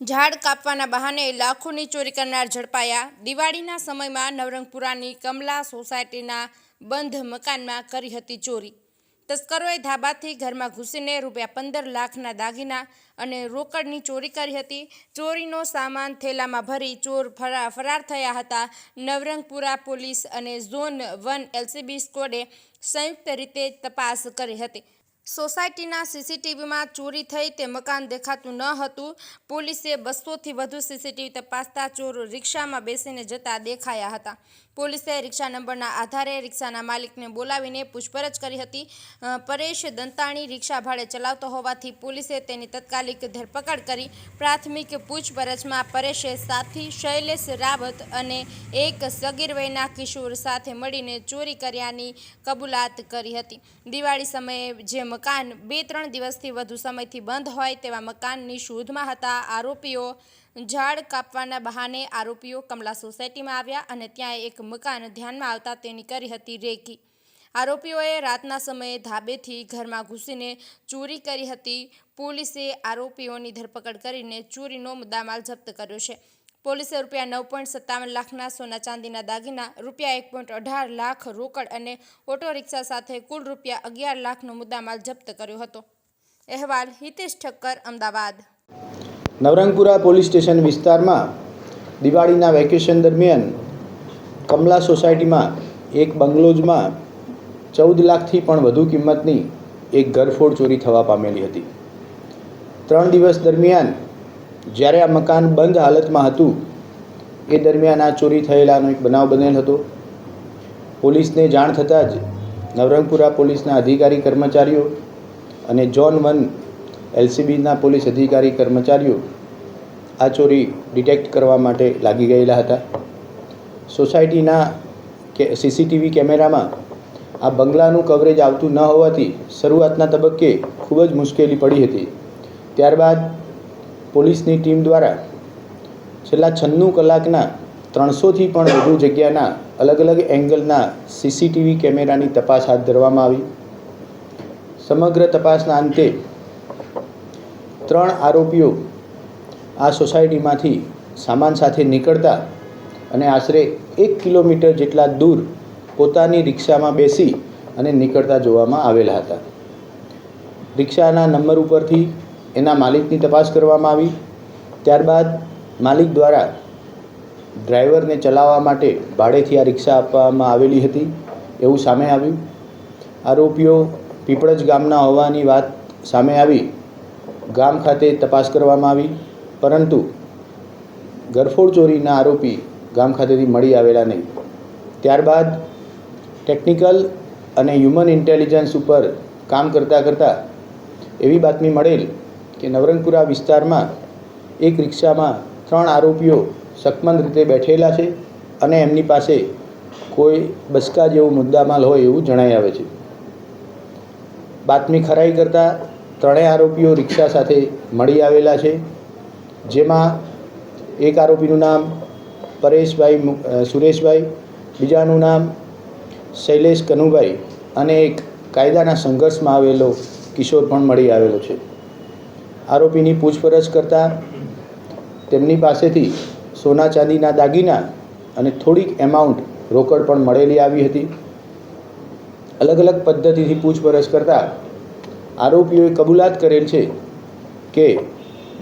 ઝાડ કાપવાના બહાને લાખોની ચોરી કરનાર ઝડપાયા. દિવાળીના સમયમાં નવરંગપુરાની કમલા સોસાયટીના બંધ મકાનમાં કરી હતી ચોરી. તસ્કરોએ ધાબાથી ઘરમાં ઘૂસીને રૂપિયા પંદર લાખના દાગીના અને રોકડની ચોરી કરી હતી. ચોરીનો સામાન થેલામાં ભરી ચોર ફરા, ફરાર થયા હતા. નવરંગપુરા પોલીસ અને ઝોન વન એલસીબી સ્કોડે સંયુક્ત રીતે તપાસ કરી હતી. સોસાયટીના સીસીટીવીમાં ચોરી થઈ તે મકાન દેખાતું ન હતું. પોલીસે બસોથી વધુ સીસીટીવી તપાસતા ચોર રિક્ષામાં બેસીને જતા દેખાયા હતા. પોલીસે રિક્ષા નંબરના આધારે રિક્ષાના માલિકને બોલાવીને પૂછપરછ કરી હતી. પરેશ દંતાણી રિક્ષા ભાડે ચલાવતો હોવાથી પોલીસે તેની તત્કાલિક ધરપકડ કરી પ્રાથમિક પૂછપરછમાં પરેશે સાથી શૈલેષ રાવત અને એક સગીર વયના કિશોર સાથે મળીને ચોરી કર્યાની કબૂલાત કરી હતી. દિવાળી સમયે જે મકાન બે ત્રણ દિવસથી વધુ સમયથી બંધ હોય તેવા મકાનની શોધમાં હતા. આરોપીઓ ઝાડ કાપવાના બહાને આરોપીઓ કમલા સોસાયટીમાં આવ્યા અને ત્યાં એક મકાન ધ્યાનમાં આવતા તેની કરી હતી રેકી. આરોપીઓએ રાતના સમયે ધાબેથી ઘરમાં ઘૂસીને ચોરી કરી હતી. પોલીસે આરોપીઓની ધરપકડ કરીને ચોરીનો મુદ્દામાલ જપ્ત કર્યો છે. પોલીસે રૂપિયા નવ પોઈન્ટ સત્તાવન લાખના સોના ચાંદીના દાગીના, રૂપિયા એક પોઈન્ટ અઢાર લાખ રોકડ અને ઓટો રિક્ષા સાથે કુલ રૂપિયા અગિયાર લાખનો મુદ્દામાલ જપ્ત કર્યો હતો. અહેવાલ હિતેશ ઠક્કર, અમદાવાદ. નવરંગપુરા પોલીસ સ્ટેશન વિસ્તારમાં દિવાળીના વેકેશન દરમિયાન કમલા સોસાયટીમાં એક બંગલોઝમાં ચૌદ લાખથી પણ વધુ કિંમતની એક ઘરફોડ ચોરી થવા પામેલી હતી. ત્રણ દિવસ દરમિયાન જ્યારે આ મકાન બંધ હાલતમાં હતું, એ દરમિયાન આ ચોરી થયેલાનો એક બનાવ બનેલ હતો. પોલીસને જાણ થતાં જ નવરંગપુરા પોલીસના અધિકારી કર્મચારીઓ અને જોન વન એલસીબીના પોલીસ અધિકારી કર્મચારીઓ આ ચોરી ડિટેક્ટ કરવા માટે લાગી ગયેલા હતા. સોસાયટીના કે સીસીટીવી કેમેરામાં આ બંગલાનું કવરેજ આવતું ન હોવાથી શરૂઆતના તબક્કે ખૂબ જ મુશ્કેલી પડી હતી. ત્યારબાદ પોલીસની ટીમ દ્વારા છેલ્લા છન્નું કલાકના ત્રણસોથી પણ વધુ જગ્યાના અલગ અલગ એંગલના સીસીટીવી કેમેરાની તપાસ હાથ ધરવામાં આવી. સમગ્ર તપાસના અંતે ત્રણ આરોપીઓ આ સોસાયટીમાંથી સામાન સાથે નીકળતા અને આશરે એક કિલોમીટર જેટલા દૂર પોતાની રિક્ષામાં બેસી અને નીકળતા જોવામાં આવેલા હતા. રિક્ષાના નંબર ઉપરથી એના માલિકની તપાસ કરવામાં આવી. ત્યારબાદ માલિક દ્વારા ડ્રાઈવરને ચલાવવા માટે ભાડેથી આ રિક્ષા આપવામાં આવેલી હતી. એવું સામે આવ્યું. આરોપીઓ પીપળજ ગામના હોવાની વાત સામે આવી. ગામ ખાતે તપાસ કરવામાં આવી. પરંતુ ગરફોડ ચોરીના આરોપી ગામ ખાતેથી મળી આવેલા નહીં. ત્યારબાદ ટેકનિકલ અને હ્યુમન ઇન્ટેલિજન્સ ઉપર કામ કરતાં કરતાં એવી બાતમી મળેલ કે નવરંગપુરા વિસ્તારમાં એક રિક્ષામાં ત્રણ આરોપીઓ સકમંદ રીતે બેઠેલા છે અને એમની પાસે કોઈ બસકા જેવો મુદ્દામાલ હોય એવું જણાઈ આવે છે. બાતમી ખરાઈ કરતાં ત્રણેય આરોપીઓ રિક્ષા સાથે મળી આવેલા છે, જેમાં એક આરોપીનું નામ પરેશભાઈ સુરેશભાઈ, બીજાનું નામ શૈલેષ કનુભાઈ અને એક કાયદાના સંઘર્ષમાં આવેલો કિશોર પણ મળી આવેલો છે. આરોપીની પૂછપરછ કરતાં તેમની પાસેથી સોના ચાંદીના દાગીના અને થોડીક એમાઉન્ટ રોકડ પણ મળેલી આવી હતી. અલગ અલગ પદ્ધતિથી પૂછપરછ કરતાં આરોપીઓએ કબૂલાત કરેલ છે કે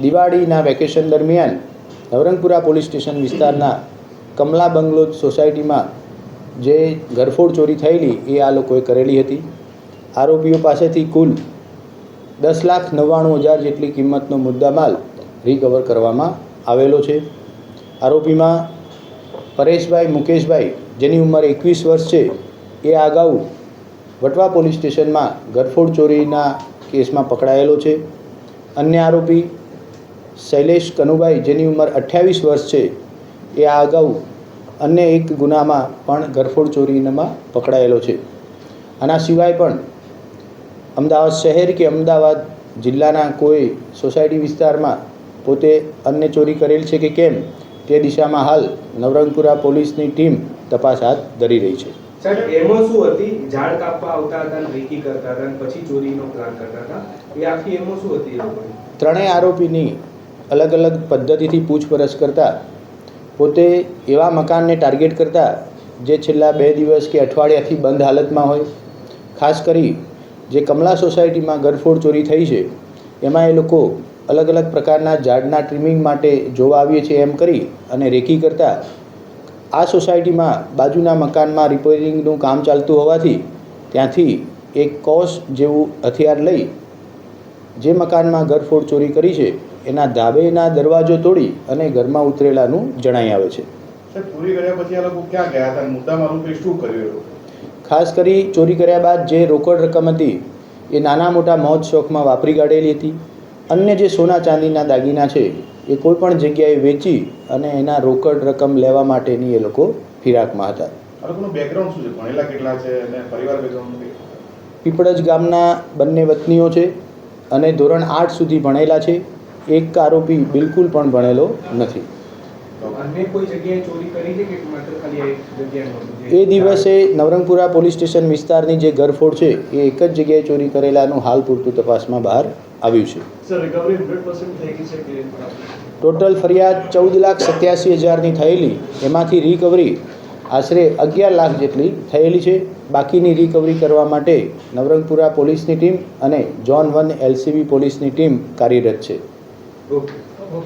દિવાળીના વેકેશન દરમિયાન નવરંગપુરા પોલીસ સ્ટેશન વિસ્તારના કમલા બંગલો સોસાયટીમાં જે ઘરફોડ ચોરી થયેલી એ આ લોકોએ કરેલી હતી. આરોપીઓ પાસેથી કુલ દસ લાખ નવ્વાણું હજાર જેટલી કિંમતનો મુદ્દામાલ રિકવર કરવામાં આવેલો છે. આરોપીમાં પરેશભાઈ, મુકેશભાઈ, જેની ઉંમર એકવીસ વર્ષ છે, એ અગાઉ વટવા પોલીસ સ્ટેશનમાં ગરફોડ ચોરીના કેસમાં પકડાયેલો છે. અન્ય આરોપી શૈલેષ કનુભાઈ, જેની ઉંમર અઠ્યાવીસ વર્ષ છે, એ આ અગાઉ અન્ય એક ગુનામાં પણ ગરફોડ ચોરીમાં પકડાયેલો છે. આના સિવાય પણ અમદાવાદ શહેર કે અમદાવાદ જિલ્લાના કોઈ સોસાયટી વિસ્તારમાં પોતે અન્ય ચોરી કરેલ છે કે કેમ? તે દિશામાં હાલ નવરંગપુરા પોલીસની ટીમ તપાસ હાથ ધરી રહી છે. સાહેબ એમાં શું હતી? ઝાડ કાપવા આવતા હતા રેકી કરતા હતા પછી ચોરીનો પ્લાન કરતા હતા. એ આખી એમાં શું હતી ત્રણેય આરોપીની અલગ અલગ પદ્ધતિથી પૂછપરછ કરતા પોતે એવા મકાનને ટાર્ગેટ કરતા જે છેલ્લા બે દિવસ કે અઠવાડિયાથી બંધ હાલતમાં હોય. ખાસ કરી જે કમલા સોસાયટીમાં ગરફોડ ચોરી થઈ છે, એમાં એ લોકો અલગ અલગ પ્રકારના ઝાડના ટ્રીમિંગ માટે જોવા આવીએ છીએ એમ કરી અને રેકી કરતા આ સોસાયટીમાં બાજુના મકાનમાં રિપેરિંગનું કામ ચાલતું હોવાથી ત્યાંથી એક કોસ જેવું હથિયાર લઈ જે મકાનમાં ઘરફોડ ચોરી કરી છે, એના ધાબેના દરવાજો તોડી અને ઘરમાં ઉતરેલાનું જણાઈ આવે છે. ચોરી કર્યા પછી આ લોકો ક્યાં ગયા હતા? મુદ્દામાં શું કર્યું ખાસ કરી ચોરી કર્યા બાદ જે રોકડ રકમ હતી એ નાના મોટા મોજ શોખમાં વાપરી કાઢેલી હતી. અન્ય જે સોના ચાંદીના દાગીના છે એ કોઈ પણ જગ્યાએ વેચી અને એના રોકડ રકમ લેવા માટેની એ લોકો ફિરાકમાં હતા. પીપળજ ગામના બંને વતનીઓ છે અને ધોરણ આઠ સુધી ભણેલા છે. એક આરોપી બિલકુલ પણ ભણેલો નથી. એ દિવસે નવરંગપુરા પોલીસ સ્ટેશન વિસ્તારની જે ઘરફોડ છે એ એક જ જગ્યાએ ચોરી કરેલાનું હાલ પૂરતું તપાસમાં બહાર આવ્યું છે. સર રિકવરી હંડ્રેડ પર્સન્ટ થઈ ગઈ છે કે ટોટલ ફરિયાદ ચૌદ લાખ સત્યાસી હજારની થયેલી એમાંથી રિકવરી આશરે અગિયાર લાખ જેટલી થયેલી છે. બાકીની રિકવરી કરવા માટે નવરંગપુરા પોલીસની ટીમ અને જોન વન એલસીબી પોલીસની ટીમ કાર્યરત છે. ઓકે